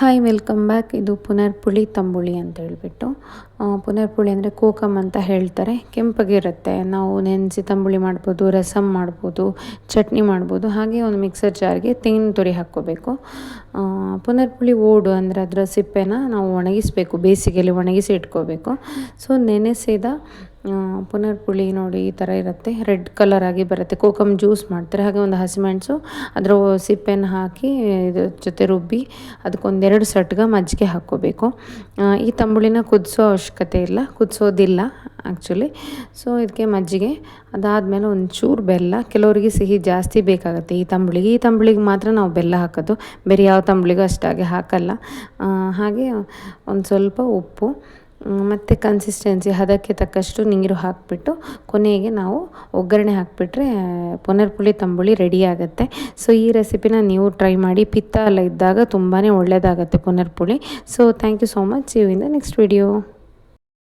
Hi welcome back ಇದು ಪುನರ್ಪುಳಿ ತಂಬುಳಿ ಅಂತ ಹೇಳ್ಬಿಟ್ಟು ಪುನರ್ಪುಳಿ ಅಂದರೆ ಕೋಕಮ್ ಅಂತ ಹೇಳ್ತಾರೆ. ಕೆಂಪಗಿರುತ್ತೆ. ನಾವು ನೆನೆಸಿ ತಂಬುಳಿ ಮಾಡ್ಬೋದು ರಸಮ್ ಮಾಡ್ಬೋದು, ಚಟ್ನಿ ಮಾಡ್ಬೋದು, ಹಾಗೆ ಒಂದು ಮಿಕ್ಸರ್ ಜಾರ್ಗೆ ತೆಂಗಿನ ತುರಿ ಹಾಕ್ಕೋಬೇಕು. ಪುನರ್ಪುಳಿ ಓಡು ಅಂದರೆ ಅದರ ಸಿಪ್ಪೆನ ನಾವು ಒಣಗಿಸಬೇಕು, ಬೇಸಿಗೆಯಲ್ಲಿ ಒಣಗಿಸಿ ಇಟ್ಕೋಬೇಕು. ಸೊ ನೆನೆಸಿದ ಆ, ಪುನರ್ಪುಳಿ ನೋಡಿ ಈ ಥರ ಇರುತ್ತೆ. ರೆಡ್ ಕಲರ್ ಆಗಿ ಬರುತ್ತೆ. ಕೋಕಮ್ ಜ್ಯೂಸ್ ಮಾಡ್ತಾರೆ. ಹಾಗೆ ಒಂದು ಹಸಿಮೆಣಸು ಅದರ ಸಿಪ್ಪೆನ ಹಾಕಿ ಇದ್ರ ಜೊತೆ ರುಬ್ಬಿ ಅದಕ್ಕೊಂದೆರಡು ಸಟ್ಗ ಮಜ್ಜಿಗೆ ಹಾಕ್ಕೋಬೇಕು. ಈ ತಂಬುಳಿನ ಕುದಿಸೋ ಅವಶ್ಯಕತೆ ಇಲ್ಲ. ಕುದಿಸೋದಿಲ್ಲ ಆ್ಯಕ್ಚುಲಿ ಸೊ ಇದಕ್ಕೆ ಮಜ್ಜಿಗೆ ಅದಾದಮೇಲೆ ಒಂಚೂರು ಬೆಲ್ಲ. ಕೆಲವರಿಗೆ ಸಿಹಿ ಜಾಸ್ತಿ ಬೇಕಾಗುತ್ತೆ ಈ ತಂಬುಳಿಗೆ. ಈ ತಂಬುಳಿಗೆ ಮಾತ್ರ ನಾವು ಬೆಲ್ಲ ಹಾಕೋದು. ಬೇರೆ ಯಾವ ತಂಬುಳಿಗೂ ಅಷ್ಟಾಗಿ ಹಾಕಲ್ಲ. ಹಾಗೆ ಒಂದು ಸ್ವಲ್ಪ ಉಪ್ಪು ಮತ್ತು ಕನ್ಸಿಸ್ಟೆನ್ಸಿ ಹದಕ್ಕೆ ತಕ್ಕಷ್ಟು ನೀರು ಹಾಕಿಬಿಟ್ಟು ಕೊನೆಗೆ ನಾವು ಒಗ್ಗರಣೆ ಹಾಕಿಬಿಟ್ರೆ, ಪುನರ್ಪುಳಿ ತಂಬುಳಿ ರೆಡಿ ಆಗುತ್ತೆ. ಸೊ ಈ ರೆಸಿಪಿನ ನೀವು ಟ್ರೈ ಮಾಡಿ, ಪಿತ್ತ ಎಲ್ಲ ಇದ್ದಾಗ ತುಂಬಾ ಒಳ್ಳೆಯದಾಗುತ್ತೆ ಪುನರ್ಪುಳಿ. So thank you so much ಇವಿಂದ next video